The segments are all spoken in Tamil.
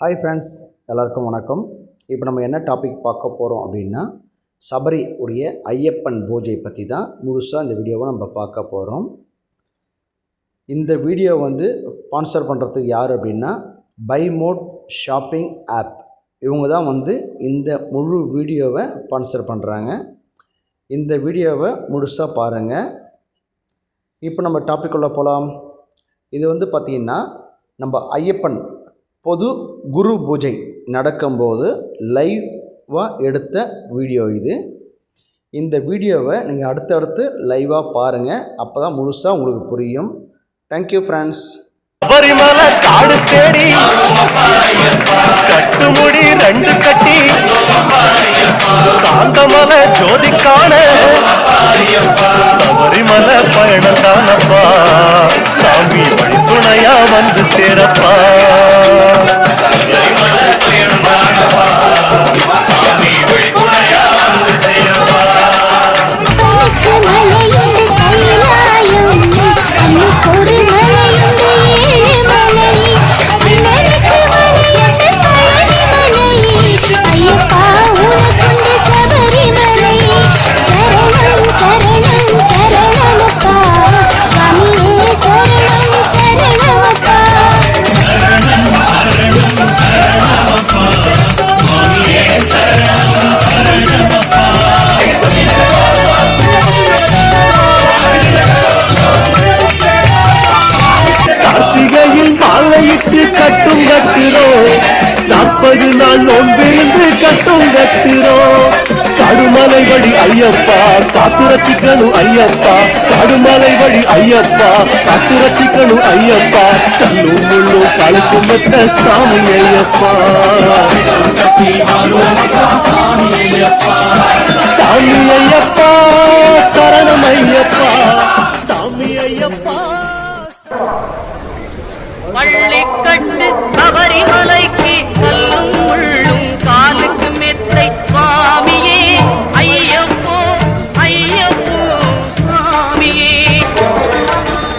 ஹாய் ஃப்ரெண்ட்ஸ் எல்லாருக்கும் வணக்கம். இப்போ நம்ம என்ன டாபிக் பார்க்க போகிறோம் அப்படின்னா சபரி உடைய ஐயப்பன் பூஜை பற்றி தான் முழுசாக இந்த வீடியோவை நம்ம பார்க்க போகிறோம் இந்த வீடியோ வந்து ஸ்பான்சர் பண்ணுறதுக்கு யார் அப்படின்னா பை மோட் ஷாப்பிங் ஆப் இவங்க தான் வந்து இந்த முழு வீடியோவை ஸ்பான்சர் பண்ணுறாங்க இந்த வீடியோவை முழுசாக பாருங்கள் இப்போ நம்ம டாபிக் உள்ள போகலாம் இது வந்து பார்த்திங்கன்னா நம்ம ஐயப்பன் பொது குரு பூஜை நடக்கும்போது லைவாக எடுத்த வீடியோ இது. இந்த வீடியோவை நீங்கள் அடுத்தடுத்து லைவாக பாருங்கள் அப்போ தான் முழுசாக உங்களுக்கு புரியும். தேங்க்யூ ஃப்ரெண்ட்ஸ் சபரிமலை காடு தேடி கட்டுமுடி ரெண்டு கட்டி காந்தமலை ஜோதி காண சபரிமலை பயணம் சாமி வந்து சேரப்பா. நோன்பிருந்து கட்டும் கத்திரோ நாற்பது நாள் நோன்பிருந்து கட்டும் கத்திரோ கடுமலை வழி ஐயப்பா காத்து ரசிக்கணும் ஐயப்பா. கடுமலை வழி ஐயப்பா காத்து ரசிக்கணும் ஐயப்பா. கண்ணும் முள்ளும் கழுக்கும் மெத்த சாமி ஐயப்பா. சாமி ஐயப்பா சரணம் ஐயப்பா. பள்ளிக்கட்டு சபரிமலைக்கு கல்லும் முள்ளும் காலுக்கு மெத்தை சுவாமியே. ஐயப்போ ஐயப்போ சுவாமியே.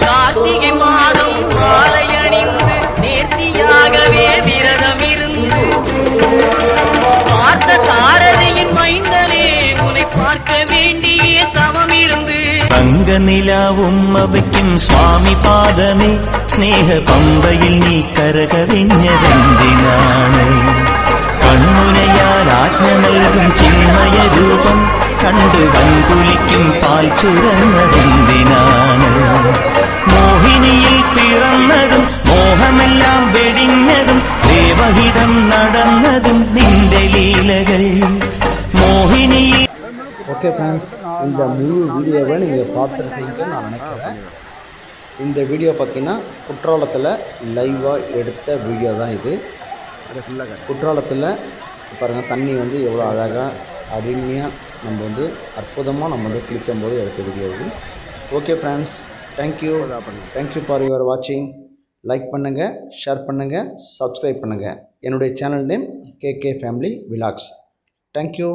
கார்த்திகை மாதம் மாலை அணிந்து நேர்த்தியாகவே விரதம் இருந்து பார்த்த சாரதியின் மைந்தனே உன்னை பார்க்க வேண்டிய சமம் இருந்து തങ്ക നിലാവും അവയ്ക്കും സ്വാമി പാദമേ. സ്നേഹ പമ്പയിൽ നീ കരകവിഞ്ഞതെന്തിനാണ്? കണ്ണുനയാൽ ആജ്ഞ നൽകും ചിന്മയ രൂപം കണ്ടു വൻകുലിക്കും പാൽ ചുരന്നതെന്തിനാണ്? മോഹിനിയിൽ ஓகே ஃப்ரெண்ட்ஸ் இந்த முழு வீடியோவை நீங்கள் பார்த்துருப்பீங்கன்னு நான் நினைக்கிறேன். இந்த வீடியோ பார்த்தீங்கன்னா குற்றாலத்தில் லைவாக எடுத்த வீடியோ தான் இது. குற்றாலத்தில் பாருங்கள் தண்ணி வந்து எவ்வளோ அழகாக அருமையாக நம்ம வந்து அற்புதமாக நம்ம வந்து குளிக்கும் போது எடுத்த வீடியோ இது. Okay friends thank you thank you for your வாட்சிங் லைக் பண்ணுங்கள் ஷேர் பண்ணுங்கள் சப்ஸ்கிரைப் பண்ணுங்கள் என்னுடைய channel name KK family vlogs thank you